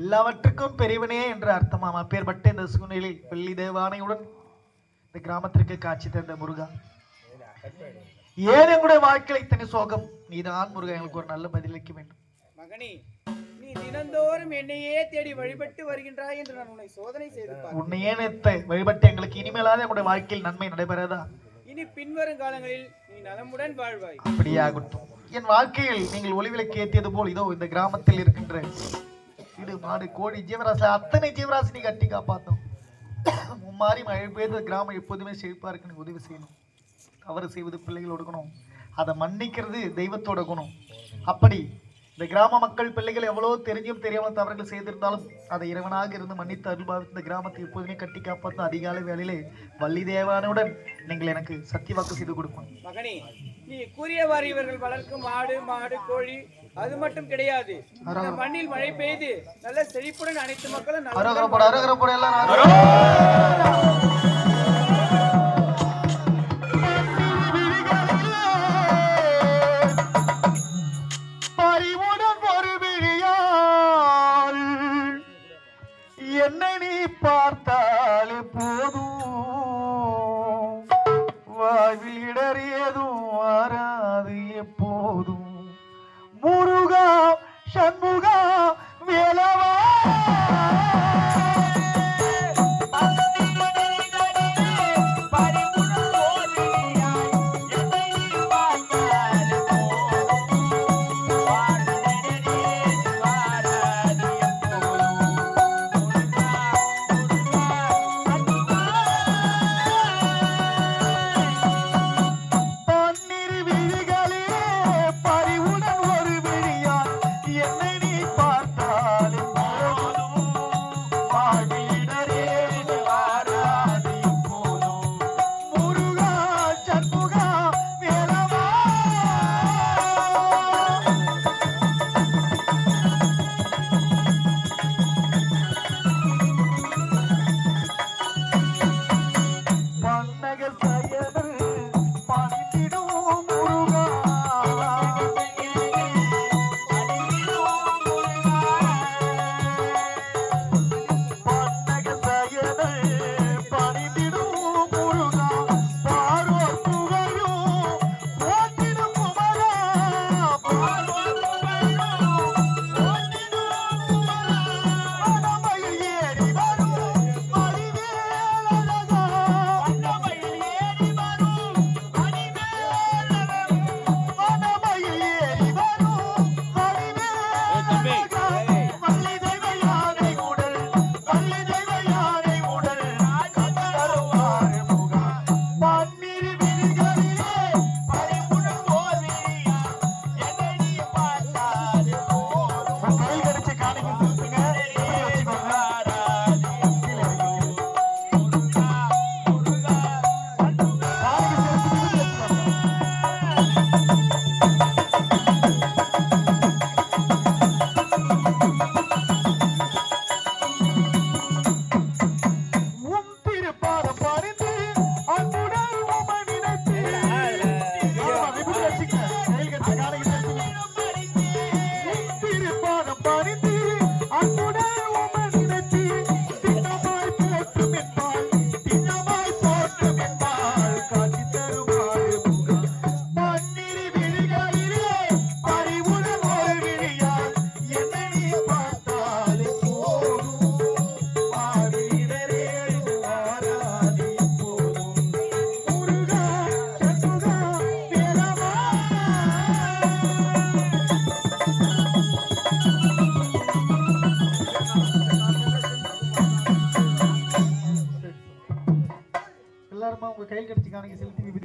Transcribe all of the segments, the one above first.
எல்லாவற்றுக்கும் பெரியவனே என்ற அர்த்தமாம். அப்பேற்பட்ட இந்த சூழ்நிலையில் வெள்ளி தேவானையுடன் இந்த கிராமத்திற்கு காட்சி தந்த முருகா. ஏன் எங்களுடைய வாழ்க்கையில் இத்தனை சோகம். நீதான் முருகா எங்களுக்கு ஒரு நல்ல பதிலளிக்க வேண்டும். மகனே நீ தினந்தோறும் என்னையே தேடி வழிபட்டு வருகின்றாய் என்று நான் உன்னை சோதனை செய்து உன்னையே வழிபட்டு எங்களுக்கு இனிமேலாவது எங்களுடைய வாழ்க்கையில் நன்மை நடைபெறாதா? இனி பின்வரும் காலங்களில் நீ நலமுடன் வாழ்வாய். அப்படியாகட்டும். என் வாழ்க்கையில் நீங்கள் ஒளிவிளக்கு ஏற்றியது போல் இதோ இந்த கிராமத்தில் இருக்கின்ற வீடு மாடு கோழி ஜீவராசி அத்தனை ஜீவராசி நீ கட்டி காப்பாத்தோம் மும்மாறி மழை பெய்து கிராமம் எப்போதுமே செழிப்பா இருக்கு நீ உதவி செய்யணும். தவறு செய்வது பிள்ளைகள் ஒடுக்கணும் அதை மன்னிக்கிறது தெய்வத்தோட குணம். அப்படி இந்த கிராம மக்கள் பிள்ளைகள் எவ்வளோ தெரிஞ்சும் தெரியாமல் தவறுகள் செய்திருந்தாலும் அதை இறைவனாக இருந்து மன்னித்து அருள்பாவித்து இந்த கிராமத்தை எப்போதுமே கட்டி காப்பாற்றும் அதிகாலை வேலையிலே வள்ளி தேவானுடன் நீங்கள் எனக்கு சத்தியவாக்கு செய்து கொடுக்கணும் மகனே நீ கூறியவாறு இவர்கள் வளர்க்கும் ஆடு மாடு கோழி அது மட்டும் கிடையாது. இந்த மண்ணில் மழை பெய்து நல்ல செழிப்புடன் அனைத்து மக்களும் நலமுடன்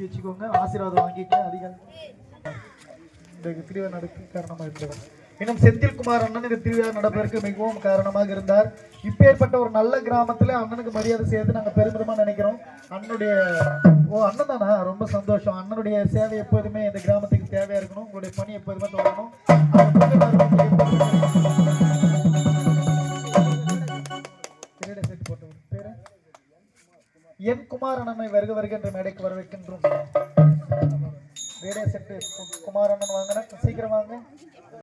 வச்சுக்கோங்க ஆசீர்வாதம் வாங்கிக்க அதிகம் இந்த திருவிழா நடக்க காரணமாக இருந்தவர். இன்னும் செந்தில்குமார் அண்ணன் இந்த திருவிழா நடப்பதற்கு மிகவும் காரணமாக இருந்தார். இப்பேற்பட்ட ஒரு நல்ல கிராமத்தில் அண்ணனுக்கு மரியாதை செய்யறது நாங்கள் பெருமிதமாக நினைக்கிறோம். அண்ணனுடைய ஓ அண்ணன் தானா? ரொம்ப சந்தோஷம். அண்ணனுடைய சேவை எப்போதுமே இந்த கிராமத்துக்கு தேவையாக இருக்கணும். உங்களுடைய பணி எப்போதுமே தொடரணும். என் வருக வருகின்ற மேடைக்கு வரவேற்கின்றோம். ரேடியோ செட்டு குமார் வாங்கினா. சீக்கிரம் வாங்க.